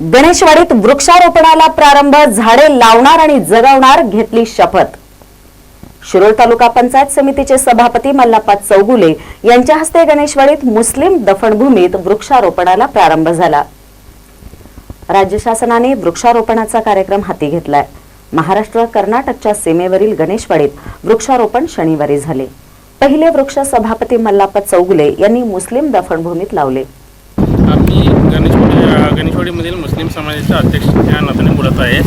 गणेशवाडीत वृक्षारोपणाला प्रारंभ झाडे लावणार आणि जगवणार घेतली शपथ. शिरोळ तालुका पंचायत समितीचे सभापती मल्लाप्पा चौगुले यांच्या हस्ते गणेशवाडीत मुस्लिम दफनभूमीत वृक्षारोपणाला प्रारंभ झाला. राज्य शासनाने वृक्षारोपणाचा कार्यक्रम हाती घेतलाय. महाराष्ट्र कर्नाटकच्या सीमेवरील गणेशवाडीत वृक्षारोपण शनिवारी झाले. पहिले वृक्ष सभापती मल्लाप्पा चौगुले यांनी मुस्लिम दफनभूमीत लावले. आम्ही गणेशवाडी गणेशवाडीमधील मुस्लिम समाजाचे अध्यक्ष या नात्याने बोलत आहे.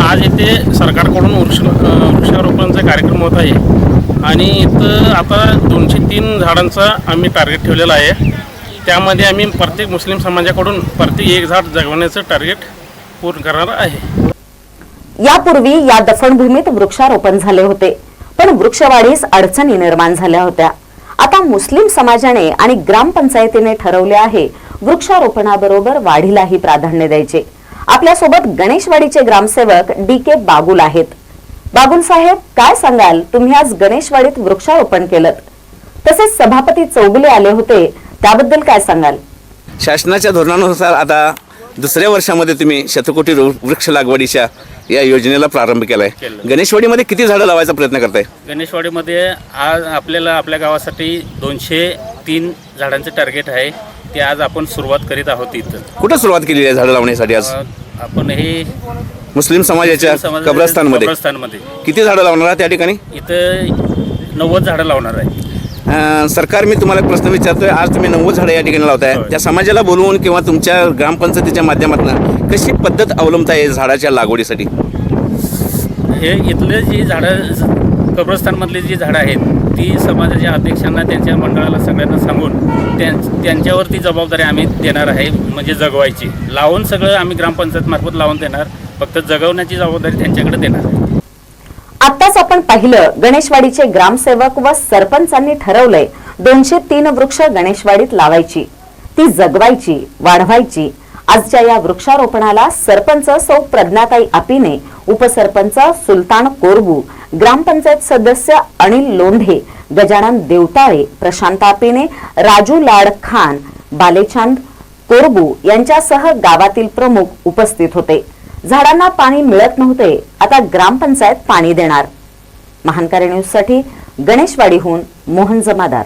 आज येथे सरकारकडून वृक्ष वृक्षारोपणचा वृक्षारोपणाचा कार्यक्रम होत आहे. आणि इथं आता दोनशे तीन झाडांचा आम्ही टार्गेट ठेवलेला आहे. त्यामध्ये आम्ही प्रत्येक मुस्लिम समाजाकडून प्रत्येक एक झाड जगवण्याचं टार्गेट पूर्ण करणार आहे. यापूर्वी या दफनभूमीत वृक्षारोपण झाले होते पण वृक्षवाढीस अडचणी निर्माण झाल्या होत्या. आता मुस्लिम समाजाने आणि ग्रामपंचायतीने ठरवले आहे वृक्षारोपणाबरोबर वाढीलाही प्राधान्य द्यायचे. आपल्यासोबत गणेशवाडीचे ग्रामसेवक डी के बागुल आहेत. बागुल साहेब काय सांगाल? तुम्ही आज गणेशवाडीत वृक्षारोपण केलं तसेच सभापती चौगुले आले होते त्याबद्दल काय सांगाल? शासनाच्या धोरणानुसार आता दुसऱ्या वर्षामध्ये तुम्ही शतकोटी वृक्ष लागवडीच्या या योजनेला प्रारंभ केला आहे केलं. गणेशवाडीमध्ये किती झाडं लावायचा प्रयत्न करताय? गणेशवाडीमध्ये आज आपल्याला आपल्या गावासाठी दोनशे तीन झाडांचं टार्गेट आहे. ते आज आपण सुरुवात करीत आहोत इथं. कुठं सुरुवात केली आहे झाडं लावण्यासाठी आज? अ, आपण हे मुस्लिम समाजाच्या समाजाच्या कब्रस्तानमध्ये. कब्रस्तानमध्ये. किती झाडं लावणार आहात त्या ठिकाणी? इथं नव्वद झाडं लावणार आहे. अं, सरकार मी तुम्हाला एक प्रश्न विचारतोय. आज तुम्ही नव्वद झाडं या ठिकाणी लावताय. होय. त्या समाजाला बोलवून किंवा तुमच्या ग्रामपंचायतीच्या माध्यमातून कशी पद्धत अवलंबताय झाडाच्या लागवडीसाठी? हे इथले जी झाडं कब्रस्तानमधली जी झाडं आहेत ती समाजाच्या अध्यक्षांना त्यांच्या मंडळाला सगळ्यांना सांगून त्यां त्यांच्यावरती जबाबदारी आम्ही देणार आहे म्हणजे जगवायची. लावून सगळं आम्ही ग्रामपंचायतमार्फत लावून देणार फक्त जगवण्याची जबाबदारी त्यांच्याकडे देणार आहे. आत्ताच आपण पाहिलं गणेशवाडीचे ग्रामसेवक व सरपंचांनी ठरवलंय दोनशे तीन वृक्ष गणेशवाडीत लावायची. ती जगवायची वाढवायची. आजच्या या वृक्षारोपणाला सरपंच सौ प्रज्ञाताई आपीने उपसरपंच सुलतान कोरबू ग्रामपंचायत सदस्य अनिल लोंढे गजानन देवताळे प्रशांत आपिने राजू लाड खान बालेचांद कोरबू यांच्यासह गावातील प्रमुख उपस्थित होते. झाडांना पाणी मिळत नव्हते. आता ग्रामपंचायत पाणी देणार. महानकारी न्यूजसाठी गणेशवाडीहून मोहन जमादार.